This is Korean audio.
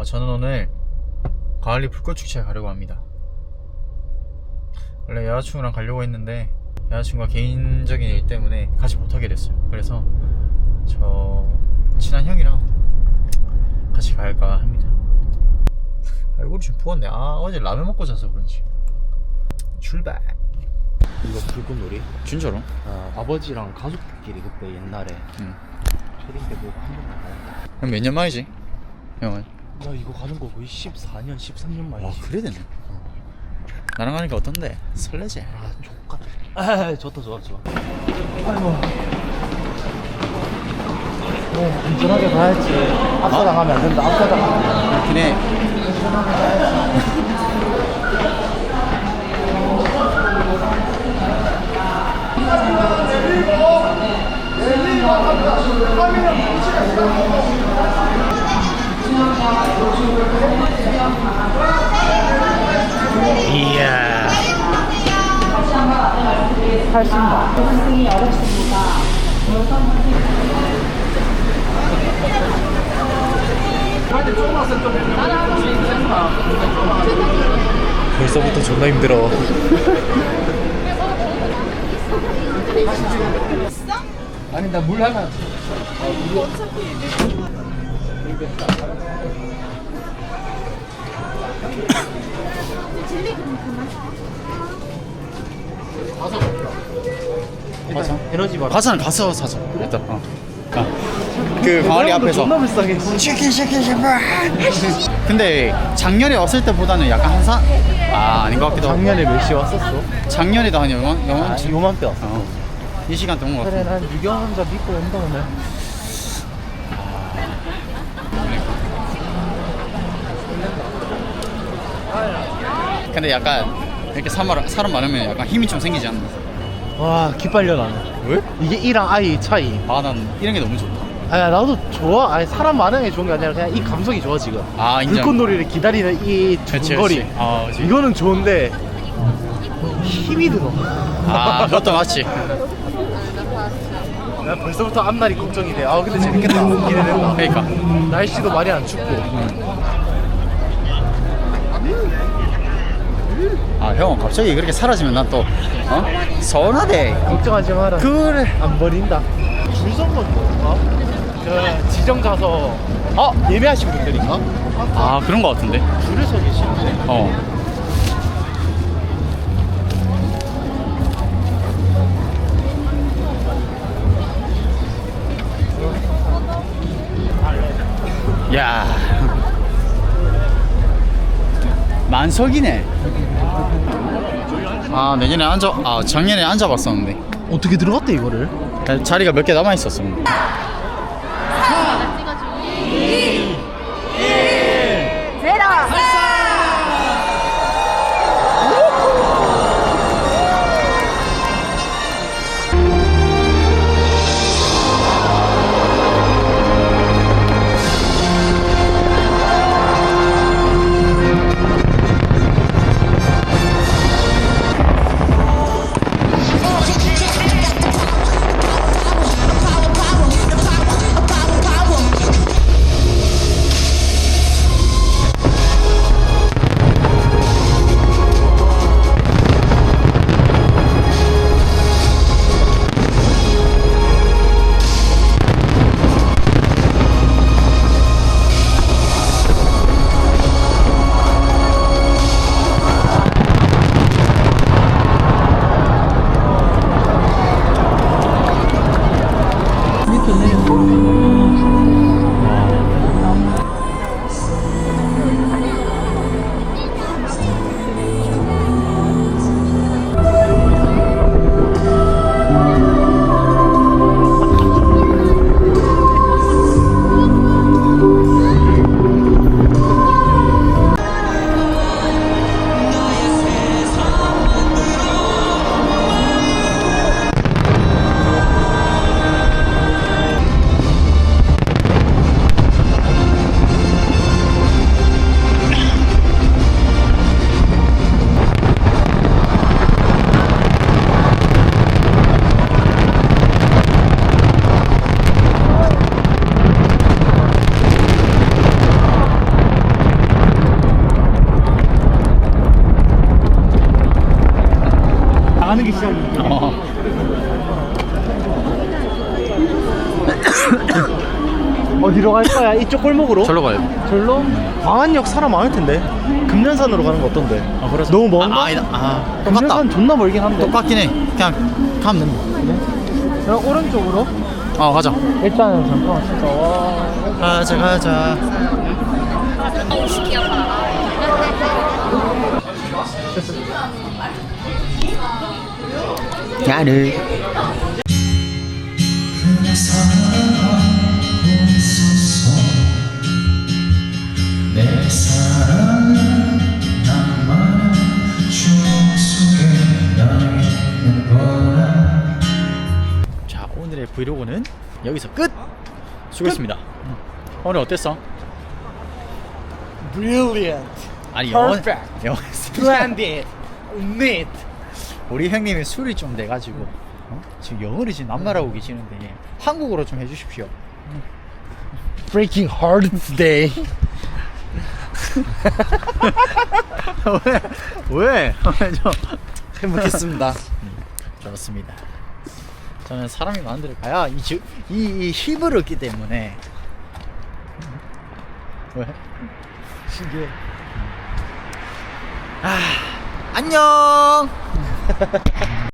어, 저는 오늘 가을리 불꽃축제에 가려고 합니다. 원래 여자친구랑 가려고 했는데 여자친구가 개인적인 일 때문에 가지 못하게 됐어요. 그래서 저 친한 형이랑 같이 갈까 합니다. 얼굴이 좀 부었네. 아 어제 라면 먹고 자서 그런지. 출발. 이거 불꽃놀이? 진짜로? 어, 아버지랑 가족끼리 그때 옛날에 응. 초딩 때 보고 한번 나갔다. 그럼 몇 년 만이지? 형은? 나 이거 가는 거 거의 14년, 13년 와 만이지. 그래 되네. 나랑 가니까 어떤데? 설레지? 아, 족같. 아, 좋다, 좋아, 좋아. 아이고. 네, 안전하게 가야지. 앞서 나가면 안 된다. 앞서 나가면. 그렇긴 해. 이야. 80만. 벌써부터 존나 힘들어. 아니 나 물 하나. 가자. 에너지 바 가자는 가서 사자. 일단. 어. 아, 그 광아리 앞에서. 존나 불쌍해. 치킨 치킨 제발. 근데 작년에 왔을 때보다는 약간 한산. 아 아닌 것 같기도 하고. 작년에 몇 시 왔었어? 작년에도 한 영원 아, 영원. 요맘때 왔어. 어. 이 시간 동안 것 그래. 난 유경험자 믿고 온다 오늘. 근데 약간 이렇게 사람 사람 많으면 약간 힘이 좀 생기지 않나? 와 기빨려 나는. 왜? 이게 이랑 아이 차이. 아 난 이런 게 너무 좋다. 아야 나도 좋아. 아니 사람 많은 게 좋은 게 아니라 그냥 이 감성이 좋아 지금. 아 인정. 불꽃놀이를 기다리는 이 그치, 두근거리. 그치. 아, 그치. 이거는 좋은데 힘이 들어. 아 그것도 맞지. 나 벌써부터 앞날이 걱정이 돼. 아 근데 재밌겠다. 기대된다. 그러니까. 날씨도 많이 안 춥고. 아 형 갑자기 그렇게 사라지면 난 또 어? 서운하대. 걱정하지 마라. 그래. 안 버린다. 줄선 건 뭔가? 그 지정 좌석 아 예매하신 분들인가? 아 그런 거 같은데. 줄을 서 계시는데. 어. 만석이네. 아 내년에 앉아 아 작년에 앉아봤었는데 어떻게 들어갔대 이거를? 자리가 몇 개 남아 있었어. 어디로 갈 거야? 이쪽 골목으로? 절로 가요. 절로? 광안역 사람 많을 텐데 금년산으로 가는 거 어떤데? 아, 그래서 너무 먼가? 아, 아니다. 아, 똑같다. 금년산 존나 멀긴 한데 똑같긴 해. 그냥 가면 된다. 그럼 오른쪽으로? 아, 가자. 일단은 잠깐만 진짜 와 가자, 가자. 야르. 브이로그는 여기서 끝! 수고했습니다 음. 오늘 어땠어? Brilliant 아니 영어 Perfect. 영어 Splendid Neat 우리 형님이 술이 좀 돼가지고 어? 지금 영어를 지금 남말하고 계시는데 한국어로 좀 해주십시오 Breaking hard today 왜? 왜? 좀 행복했습니다 좋습니다 저는 사람이 많은 데를 가야 이, 주, 이, 이 힘을 얻기 때문에. 왜? 신기해. 아 안녕